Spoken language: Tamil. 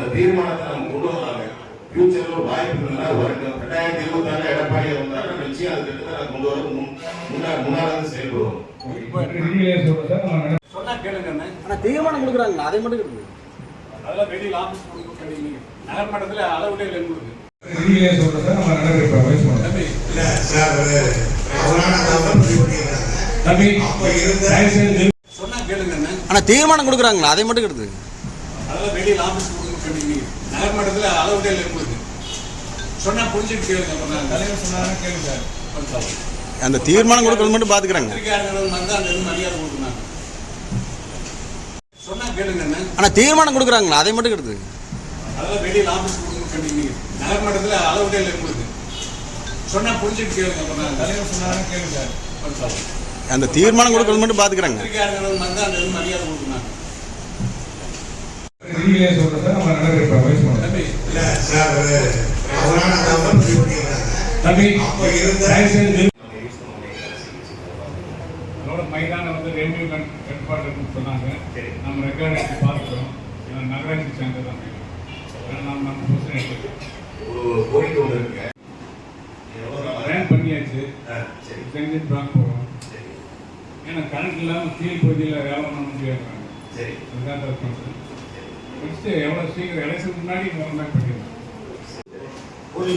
அந்த தீர்மானத்தை நம்ம கொண்டு வந்தாங்க. ஃபியூச்சர்ல ஒரு வாய்ப்பு இருந்தா ஒரு ரெண்டாயிரத்தி இருபத்தி ஆறு எடப்பாடி வந்தாரு நிச்சயம் அது திட்டத்தை கொண்டு வர முன் முன்னா முன்னால இருந்து செயல்படுவோம் சொன்னா கேளுங்க அண்ணே. ஆனா தீர்மானம் கொடுக்குறாங்க அதை மட்டும் கொடுக்குது அதெல்லாம் வெளியில செஞ்சு சொன்னா கேளுங்க அண்ணே. ஆனா தீர்மானம் கொடுக்குறாங்க அதை மட்டும் அதெல்லாம் வெளியில ஆபீஸ் கொடுக்க கேட்டீங்க நகர்மட்டத்துல அளவுடையில் எங்களுக்கு சொன்னா புரிஞ்சுட்டு கேளுங்க தலைவர் சொன்னாங்க கேளுங்க. அந்த தீர்மானம் கொடுக்கறது மட்டும் அண்ணே. ஆனா தீர்மானம் கொடுக்குறாங்க அதை மட்டும் அதெல்லாம் வெளியில ஆபீஸ் கொடுக்க கேட்டீங்க நகர்மட்டத்துல அளவுடையில் எங்களுக்கு சொன்னா புரிஞ்சுட்டு கேளுங்க தலைவர் சொன்னாங்க கேளுங்க. அந்த தீர்மானம் கொடுக்கறது மட்டும் பாத்துக்கிறாங்க பத்திரிகையாளர்கள் வந்து அந்த இது மரியாதை கொடுக்குறாங்க நீங்களே சொல்லுங்க சார் நம்ம நடைபெற வயசு பண்ணுறோம் தம்பி இல்ல சார் அவரான தகவல் தம்பி இருந்த தயவு செஞ்சு அதோட மைதானம் வந்து ரெவன்யூ கட்டுப்பாடு இருக்குன்னு சொன்னாங்க. நம்ம ரெக்கார்ட் எடுத்து பார்த்துக்கிறோம். ஏன்னா நகராட்சி சேர்ந்து தான். ஏன்னா நம்ம நம்ம பிரச்சனை எடுத்துக்கிறோம் ஒரு கோரிக்கை ஒன்று இருக்கு. எவ்வளவு நாளா? பிளான் பண்ணியாச்சு செஞ்சு பிளான் போகிறோம் சரி. ஏன்னா கணக்கு இல்லாமல் கீழ் பகுதியில் வேலை பண்ண முடியாது சரி. அதுதான் அதை பண்ணுறேன் முடிச்சுட்டு எவ்வளோ சீக்கிரம் எலெக்ஷன் முன்னாடி முதல்ல பண்ணிடுறேன் ஒரு